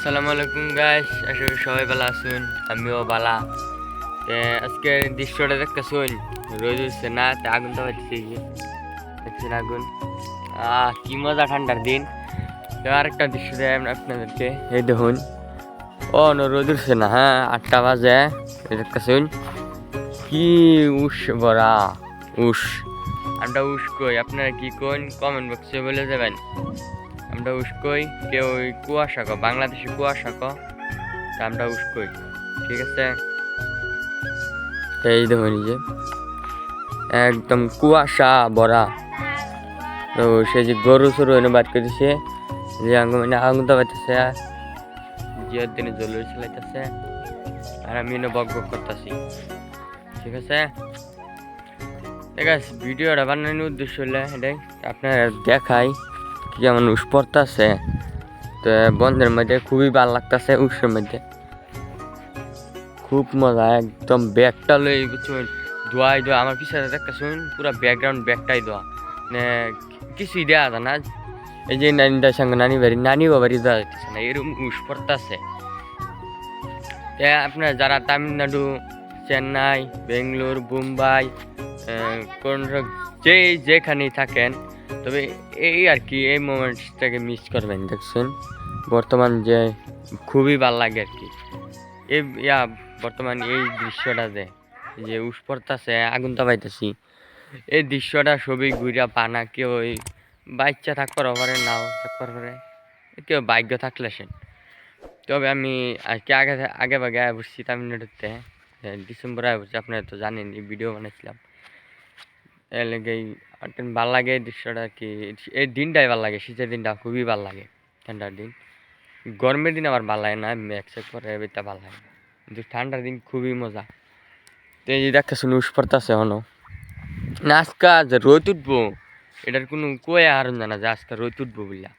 আসসালামু আলাইকুম গাইস আসলে সবাই ভালো আছেন, আমিও তে আজকে দৃশ্যটা দেখতেছুন রোদ উঠছে না আগুন তো পাচ্ছি দেখছেন আগুন। কি মজা ঠান্ডার দিন। তো আরেকটা দৃশ্য দেয় আপনাদেরকে। এই দেখুন। ও, ন, রোদ উঠছে না হ্যাঁ আটটা বাজে। এই দেখতেছুন। কি উস বড়া, উস। আমরা উস কই? আপনারা কি কোন কমেন্ট বক্সে বলে যাবেন? আমরা উস্কই, কেউ ওই কুয়াশা কো বাংলাদেশি কুয়াশা কো আমরা উস্কই, ঠিক আছে? এই এই যে, একদম কুয়াশা ভরা। তো সে যে গরু সরু এনে বাদ করে দিছে, যে আঙ্গ মানে আগুন তো পাইতেছে জিয়ার দিনে জলুর চালাইতেছে, আর আমি এনে বক বক করতেছি, ঠিক আছে? ঠিক আছে, ভিডিওটা বানানোর উদ্দেশ্য হলে এটাই, আপনার দেখাই। কেমন উস পড়তেছে, তো বন্ধের মধ্যে খুবই ভালো লাগতেছে উসের মধ্যে। খুব মজা, একদম ব্যাগটা লই বুঝছেন ধোয়াই ধোয়া, আমার পিছনে একটা শুন, পুরো ব্যাকগ্রাউন্ড ব্যাগটাই ধোয়া। মানে কিছুই দেওয়া যায় না। এই যে নানিটার সঙ্গে নানি বাড়ি নানি বাড়ি দেওয়া যাচ্ছে না এরকম উস পড়তেছে। আপনার যারা তামিলনাড়ু, চেন্নাই, বেঙ্গলোর, মুম্বাই কোন যেই যেখানেই থাকেন তবে এই আর কি এই মোমেন্টসটাকে মিস করবেন দেখছেন? বর্তমান যে খুবই ভালো লাগে আর কি। এই ইয়া বর্তমান এই দৃশ্যটা যে যে উস পড়তাছে আগুন পাইতেছি এই দৃশ্যটা সবই ঘুরা পানা কেউ ওই বাচ্চা থাকবার পারে নাও থাকবার পারে কেউ ভাগ্য থাকলে সেন। তবে আমি আর কি আগে আগে ভাগে আয় বসছি তামিলনাড়ুতে। এ, ডিসেম্বরে আয় বসছি আপনারা তো জানেন এই ভিডিও বানাইছিলাম। এর লেগে ভালো লাগে দৃশ্যটা কি। এই দিনটাই ভালো লাগে, শীতের দিনটা খুবই ভালো লাগে, ঠান্ডার দিন। গরমের দিন আবার ভালো লাগে না ম্যাক্সেক করে এটা ভালো লাগে কিন্তু ঠান্ডার দিন খুবই মজা। তো এই যে দেখতেছো উস পড়তেছে হনো না, আজকা যে রোদ উঠবো, এটার কোনো কয়ে হারণ জানা যে আজকে রোদ উঠবো বললা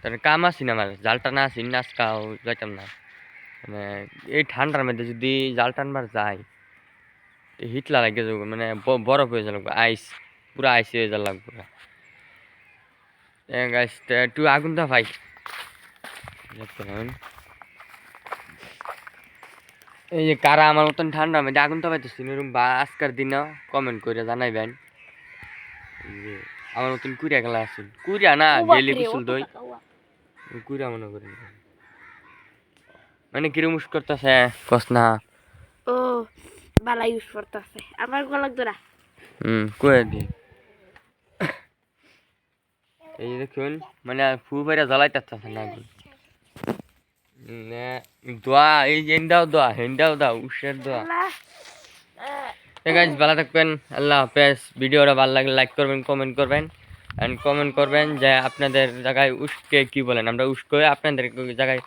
তার কাম আছি না আমার? জালটা না আসি না আজকা যাইতাম না। মানে এই ঠান্ডার মধ্যে যদি জাল টানবার যায় হিটলা লাগে যাব মানে বরফ হয়ে যাবে আইস পুরো আইস হয়ে যা লাগবে পুরা গাছ একটু আগুনটা ভাই। এই যে কারা আমার মতন ঠান্ডা মধ্যে আগুন তো পাইতেছি এরকম বা আজকের দিনও কমেন্ট করে জানাইবেন। যে আমার মতন কুড়িয়া গেলা আসুন কুড়িয়া না ডেলি গোসল দই। কুড়িয়া মনে করেন মানে কিরম করতেছে কস না ও বালা ইউজ করতেছে। আমার গলাক ধরা হুম কয়ে দি। এই দেখুন মানে ফু বাইরে জ্বালাইতেছে না আগুন দোয়া, এই হেন্দাও দোয়া, হেন্দাও দাও উষের দোয়া। আছে ভালো থাকবেন, আল্লাহ হাফেজ। ভিডিওটা ভালো লাগলে লাইক করবেন কমেন্ট করবেন। অ্যান্ড কমেন্ট করবেন যে আপনাদের জায়গায় উস্কে কি বলেন। আমরা উস্কে, আপনাদের জায়গায়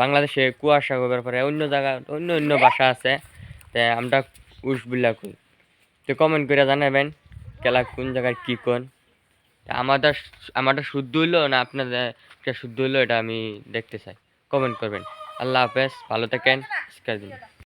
বাংলাদেশে কুয়াশা ব্যাপারে অন্য জায়গায় অন্য অন্য ভাষা আছে। তে আমরা উস বিল্লা কই? তো কমেন্ট করে জানাবেন, কেলা কোন জায়গায় কী কোন। আমাদের আমারটা শুদ্ধ হইল না আপনাদের শুদ্ধ হইল, এটা আমি দেখতে চাই। কমেন্ট করবেন। আল্লাহ হাফেজ, ভালো থাকেন